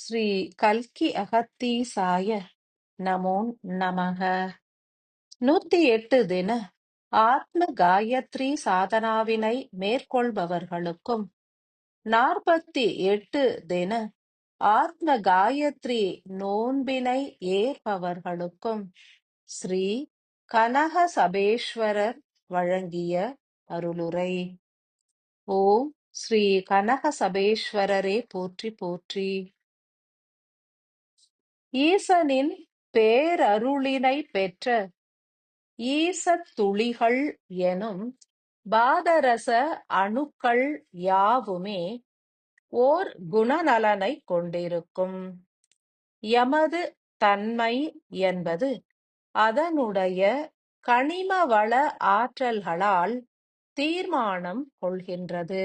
ஸ்ரீ கல்கி அகத்தீசாய நமோ நமக. நூத்தி எட்டு தின ஆத்ம காயத்ரி சாதனாவினை மேற்கொள்பவர்களுக்கும் நாற்பத்தி எட்டு தின ஆத்ம காயத்ரி நோன்பினை ஏற்பவர்களுக்கும் ஸ்ரீ கனக சபேஸ்வரர் வழங்கிய அருளுரை. ஓம் ஸ்ரீ கனக சபேஸ்வரரே போற்றி போற்றி. ஈசனின் பேரருளினை பெற்ற ஈசத்துளிகள் எனும் பாதரச அணுக்கள் யாவுமே ஓர் குணநலனைக் கொண்டிருக்கும். எமது தன்மை என்பது அதனுடைய கனிமவள ஆற்றல்களால் தீர்மானம் கொள்கின்றது.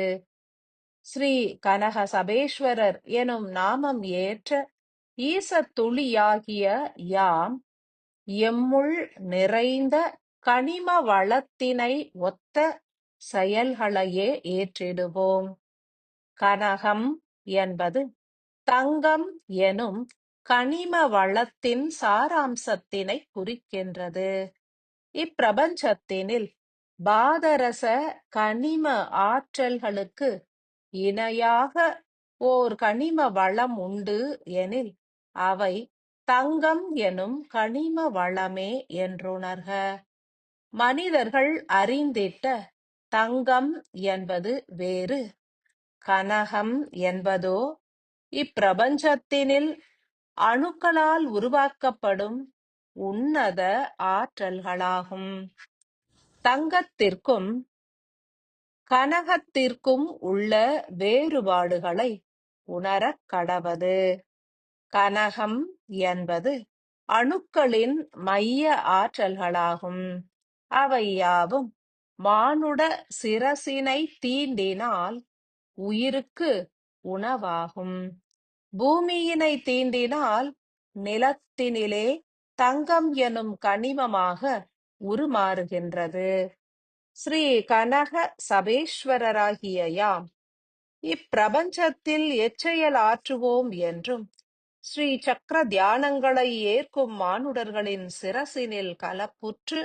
ஸ்ரீ கனக சபேஸ்வரர் எனும் நாமம் ஏற்ற ஈசத்துளியாகிய யாம் எம்முள் நிறைந்த கனிம வளத்தினை ஒத்த செயல்களையே ஏற்றிடுவோம். கனகம் என்பது தங்கம் எனும் கனிம வளத்தின் சாராம்சத்தினை குறிக்கின்றது. இப்பிரபஞ்சத்தினில் பாதரச கனிம ஆற்றல்களுக்கு இணையாக ஓர் கனிம வளம் உண்டு எனில் அவை தங்கம் எனும் கனிம வளமே என்றுணர்க. மனிதர்கள் அறிந்திட்ட தங்கம் என்பது வேறு கனகம் என்பதோ இப்பிரபஞ்சத்தினில் அணுக்களால் உருவாக்கப்படும் உன்னத ஆற்றல்களாகும். தங்கத்திற்கும் கனகத்திற்கும் உள்ள வேறுபாடுகளை உணரக் கடவது. கனகம் என்பது அணுக்களின் மைய ஆற்றல்களாகும். அவை யாவும் மானுட சிரசினை தீண்டினால் உயிருக்கு உணவாகும். பூமியினை தீண்டினால் நிலத்தினிலே தங்கம் எனும் கனிமமாக உருமாறுகின்றது. ஸ்ரீ கனக சபேஸ்வரராகிய யாம் இப்பிரபஞ்சத்தில் எச்செயல் ஆற்றுவோம் என்றும் ஸ்ரீ சக்கர தியானங்களை ஏற்கும் மானுடர்களின் சிரசினில் கலப்புற்று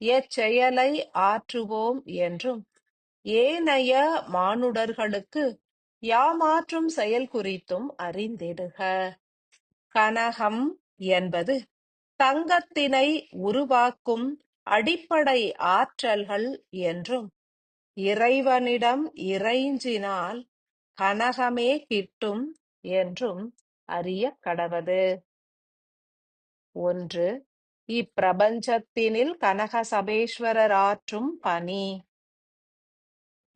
எச்செயலை ஆற்றுவோம் என்றும் ஏனைய மானுடர்களுக்கு யாமாற்றும் செயல் குறித்தும் அறிந்திடுக. கனகம் என்பது தங்கத்தினை உருவாக்கும் அடிப்படை ஆற்றல்கள் என்றும் இறைவனிடம் இறைஞ்சினால் கனகமே கிட்டும் என்றும் அறியக் கடவது. ஒன்று இப்பிரபஞ்சத்தினில் கனகசபேஸ்வரர் ஆற்றும் பணி.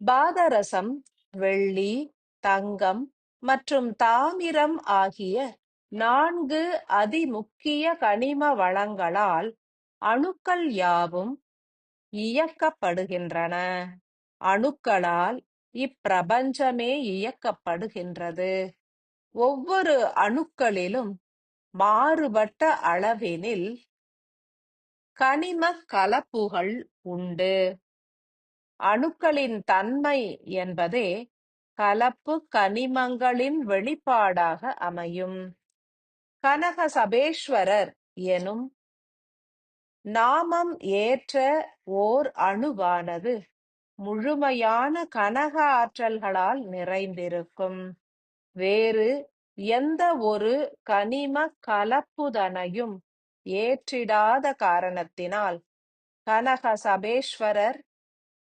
பாதரசம் வெள்ளி தங்கம் மற்றும் தாமிரம் ஆகிய நான்கு அதிமுக்கிய கனிம வளங்களால் அணுக்கள் யாவும் இயக்கப்படுகின்றன. அணுக்களால் இப்பிரபஞ்சமே இயக்கப்படுகின்றது. ஒவ்வொரு அணுக்களிலும் மாறுபட்ட அளவினில் கனிமக் கலப்புகள் உண்டு. அணுக்களின் தன்மை என்பதே கலப்பு கனிமங்களின் வெளிப்பாடாக அமையும். கனக சபேஸ்வரர் எனும் நாமம் ஏற்ற ஓர் அணுவானது முழுமையான கனக ஆற்றல்களால் நிறைந்திருக்கும். வேறு எந்த ஒரு கனிம கலப்புதனையும் ஏற்றிடாத காரணத்தினால் கனக சபேஸ்வரர்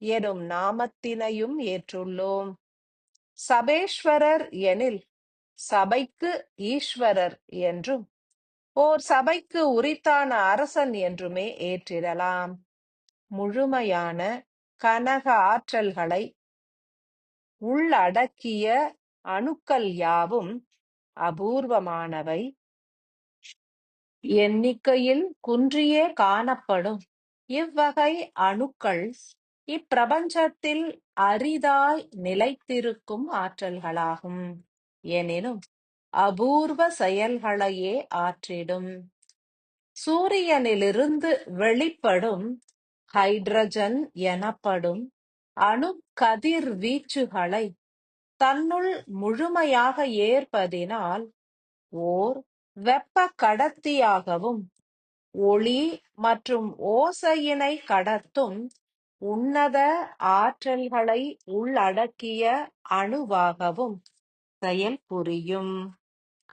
எனும் நாமத்தினையும் ஏற்றுள்ளோம். சபேஸ்வரர் எனில் சபைக்கு ஈஸ்வரர் என்றும் ஓர் சபைக்கு உரித்தான அரசன் என்றுமே ஏற்றிடலாம். முழுமையான கனக ஆற்றல்களை உள்ளடக்கிய அணுக்கள் யாவும் அபூர்வமானவை. எண்ணிக்கையில் குன்றியே காணப்படும் இவ்வகை அணுக்கள் இப்பிரபஞ்சத்தில் அரிதாய் நிலைத்திருக்கும் ஆற்றல்களாகும். எனினும் அபூர்வ செயல்களையே ஆற்றிடும். சூரியனிலிருந்து வெளிப்படும் ஹைட்ரஜன் எனப்படும் அணுக்கதிர்வீச்சுகளை தன்னுள் முழுமையாக ஏற்பதினால் ஓர் வெப்ப கடத்தியாகவும் ஒளி மற்றும் ஓசையினை கடத்தும் உன்னத ஆற்றல்களை உள்ளடக்கிய அணுவாகவும் செயல்புரியும் புரியும்.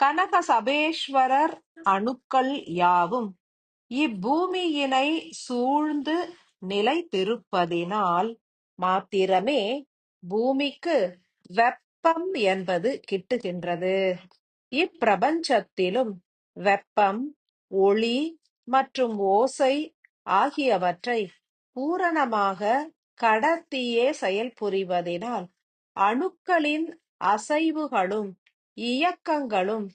கனகசபேஸ்வரர் அணுக்கள் யாவும் இப்பூமியினை சூழ்ந்து நிலைத்திருப்பதினால் மாத்திரமே பூமிக்கு வெப்பம் என்பது கிட்டுகின்றது. இப்பிரபஞ்சத்திலும் வெப்பம் ஒளி மற்றும் ஓசை ஆகியவற்றை பூரணமாக கடத்தியே செயல்புரிவதினால் அணுக்களின் அசைவுகளும் இயக்கங்களும்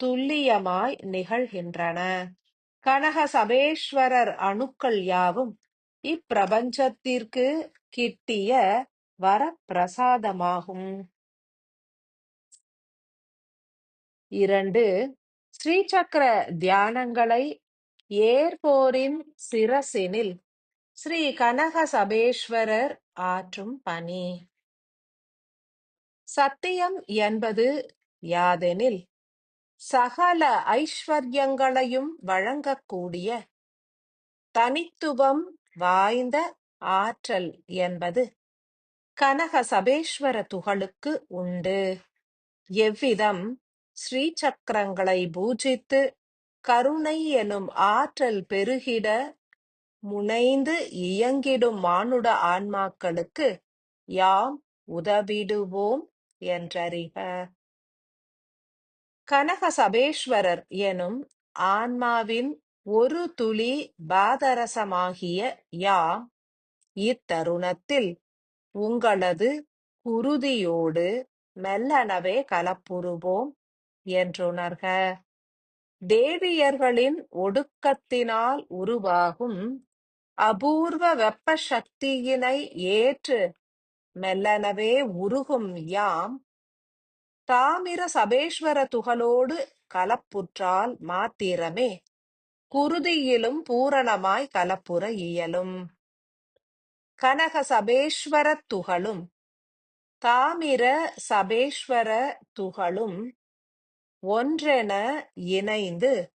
துல்லியமாய் நிகழ்கின்றன. கனக சபேஸ்வரர் அணுக்கள் யாவும் இப்பிரபஞ்சத்திற்கு கிட்டிய வரப்பிரசாதமாகும். இரண்டு ஸ்ரீசக்கர தியானங்களை ஏற்போரின் சிரசினில் ஸ்ரீ கனக சபேஸ்வரர் ஆற்றும் பணி. சத்தியம் என்பது யாதெனில் சகல ஐஸ்வர்யங்களையும் வழங்கக்கூடிய தனித்துவம் வாய்ந்த ஆற்றல் என்பது. கனக சபேஸ்வர துகளுக்கு உண்டு. எவ்விதம் ஸ்ரீசக்கரங்களை பூஜித்து கருணை எனும் ஆற்றல் பெருகிட முனைந்து இயங்கிடும் மானுட ஆன்மாக்களுக்கு யாம் உதவிடுவோம் என்றறிக. கனக சபேஸ்வரர் எனும் ஆன்மாவின் ஒரு துளி பாதரசமாகிய யாம் இத்தருணத்தில் உங்களது குருதியோடு மெல்லனவே கலப்புறுவோம் என்றுணர்க. தேவியர்களின் ஒடுக்கத்தினால் உருவாகும் அபூர்வ வெப்ப சக்தியினை ஏற்று மெல்லனவே உருகும் யாம் தாமிர சபேஸ்வர துகளோடு கலப்புற்றால் மாத்திரமே குருதியிலும் பூரணமாய் கலப்புற இயலும். கனக சபேஸ்வர துகளும் தாமிர சபேஸ்வர துகளும் ஒன்றென இணைந்து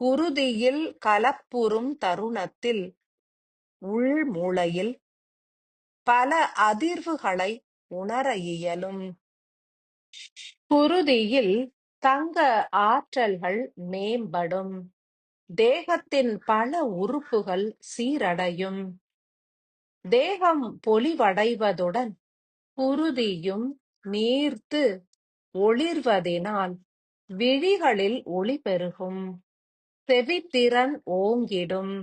குருதியில் கலப்புறும் தருணத்தில் உள்மூளையில் பல அதிர்வுகளை உணர இயலும். குருதியில் தங்க ஆற்றல்கள் மேம்படும். தேகத்தின் பல உறுப்புகள் சீரடையும். தேகம் பொலிவடைவதுடன் குருதியும் நீர்த்து ஒளிர்வதினால் விழிகளில் ஒளி பெருகும். செவித்திறன் ஓங்கிடும்.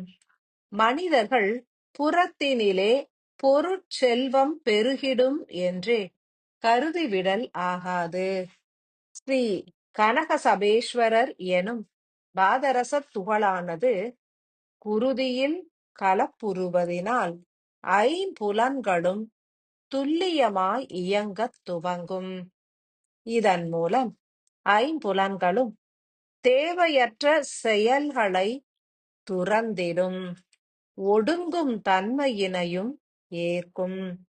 மனிதர்கள் புறத்தினிலே பொருட்செல்வம் பெருகிடும் என்றே கருதிவிடல் ஆகாது. ஸ்ரீ கனகசபேஸ்வரர் எனும் பாதரசத் துகளானது குருதியில் கலப்புறுவதினால் ஐம்புலன்களும் துல்லியமாய் இயங்கத் துவங்கும். இதன் மூலம் ஐம்புலன்களும் தேவையற்ற செயல்களை துறந்திடும் ஒடுங்கும் தன்மையினையும் ஏற்கும்.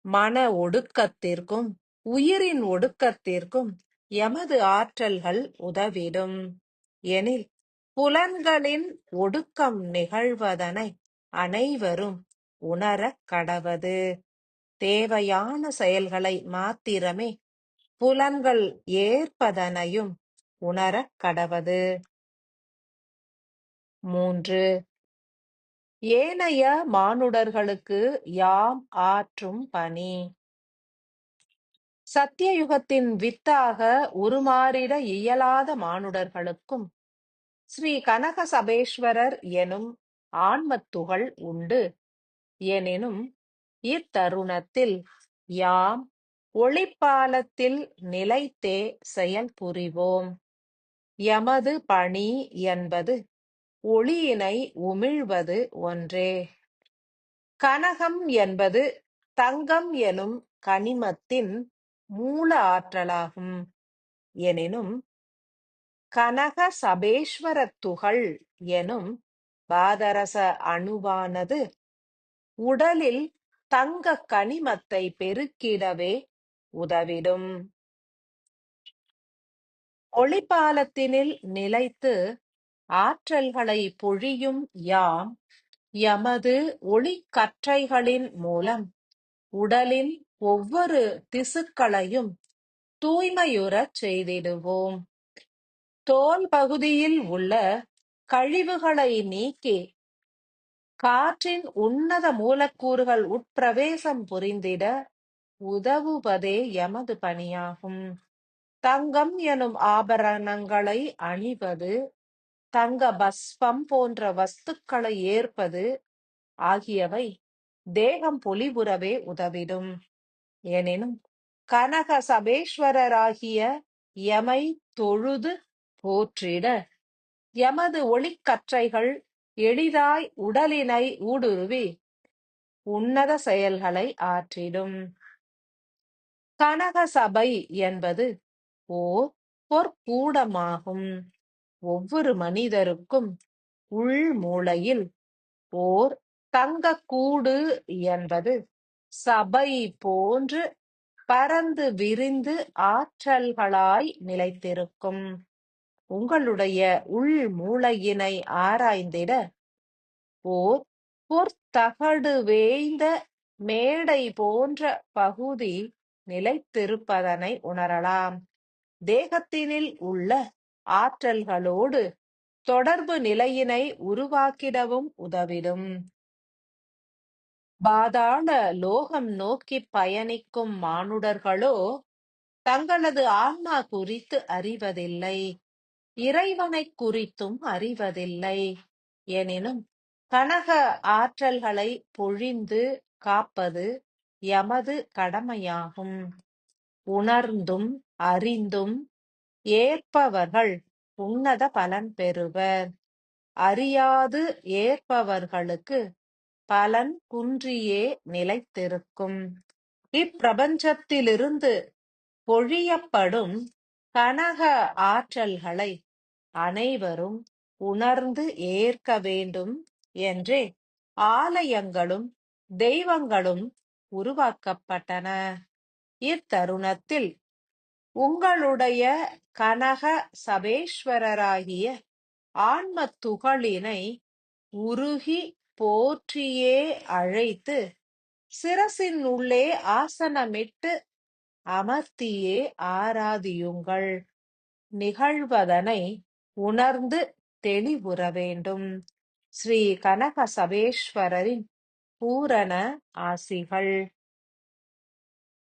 மன ஒடுக்கத்திற்கும் உயிரின் ஒடுக்கத்திற்கும் எமது ஆற்றல்கள் உதவிடும். எனில் புலன்களின் ஒடுக்கம் நிகழ்வதனை அனைவரும் உணரக் கடவது. தேவையான செயல்களை மாத்திரமே புலன்கள் ஏற்பதனையும் உணரக் கடவது. மூன்று. ஏனைய மானுடர்களுக்கு யாம் ஆற்றும் பணி. சத்தியயுகத்தின் வித்தாக உருமாறிட இயலாத மானுடர்களுக்கும் ஸ்ரீ கனக சபேஸ்வரர் எனும் ஆன்மத்துகள் உண்டு. எனினும் இத்தருணத்தில் யாம் ஒளிப்பாலத்தில் நிலைத்தே செயல் புரிவோம். எமது பணி என்பது ஒளியினை உமிழ்வது ஒன்றே. கனகம் என்பது தங்கம் எனும் கனிமத்தின் மூல ஆற்றலாகும். எனினும் கனக சபேஸ்வர துகள் எனும் பாதரச அணுவானது உடலில் தங்க கனிமத்தை பெருக்கிடவே உதவிடும். ஒளிப்பாலத்தினில் நிலைத்து ஆற்றல்களை பொழியும் யாம் எமது ஒளிக்கற்றைகளின் மூலம் உடலின் ஒவ்வொரு திசுக்களையும் தூய்மையுறச் செய்திடுவோம். தோல் பகுதியில் உள்ள கழிவுகளை நீக்கி காற்றின் உன்னத மூலக்கூறுகள் உட்பிரவேசம் புரிந்திட உதவுவதே எமது பணியாகும். தங்கம் எனும் ஆபரணங்களை அணிவது தங்க பஸ்பம் போன்ற வஸ்துக்களை ஏற்பது ஆகியவை தேகம் பொலிவுறவே உதவிடும். எனினும் கனக சபேஸ்வரராகிய எமை தொழுது போற்றிட எமது ஒளிக்கற்றைகள் எளிதாய் உடலினை ஊடுருவி உன்னத செயல்களை ஆற்றிடும். கனக சபை என்பது ஓர் பொற்கூடமாகும். ஒவ்வொரு மனிதருக்கும் உள் மூளையில் ஓர் தங்க கூடு என்பது சபை போன்று பரந்து விரிந்து ஆற்றல்களாய் நிலைத்திருக்கும். உங்களுடைய உள் மூளையினை ஆராய்ந்திட ஓர் பொற்தகடு வேய்ந்த மேடை போன்ற பகுதி நிலைத்திருப்பதனை உணரலாம். தேகத்தினில் உள்ள ஆற்றல்களோடு தொடர்பு நிலையினை உருவாக்கிடவும் உதவிடும். பாதாள லோகம் நோக்கி பயணிக்கும் மானுடர்களோ தங்களது ஆன்மா குறித்து அறிவதில்லை. இறைவனை குறித்தும் அறிவதில்லை. எனினும் கனக ஆற்றல்களை பொழிந்து காப்பது எமது கடமையாகும். உணர்ந்தும் அறிந்தும் ஏற்பவர்கள் உன்னத பலன் பெறுவர். அறியாது ஏற்பவர்களுக்கு பலன் குன்றியே நிலைத்திருக்கும். இப்பிரபஞ்சத்திலிருந்து பொழியப்படும் கனக ஆற்றல்களை அனைவரும் உணர்ந்து ஏற்க வேண்டும் என்றே ஆலயங்களும் தெய்வங்களும் உருவாக்கப்பட்டன. இத்தருணத்தில் உங்களுடைய கனக சபேஸ்வரராகிய ஆன்ம துகளினை உருகி போற்றியே அழைத்து சிரசின் உள்ளே ஆசனமிட்டு அமர்த்தியே ஆராதியுங்கள். நிகழ்வதனை உணர்ந்து தெளிவுற வேண்டும். ஸ்ரீ கனக சபேஸ்வரரின் பூரண ஆசிகள்.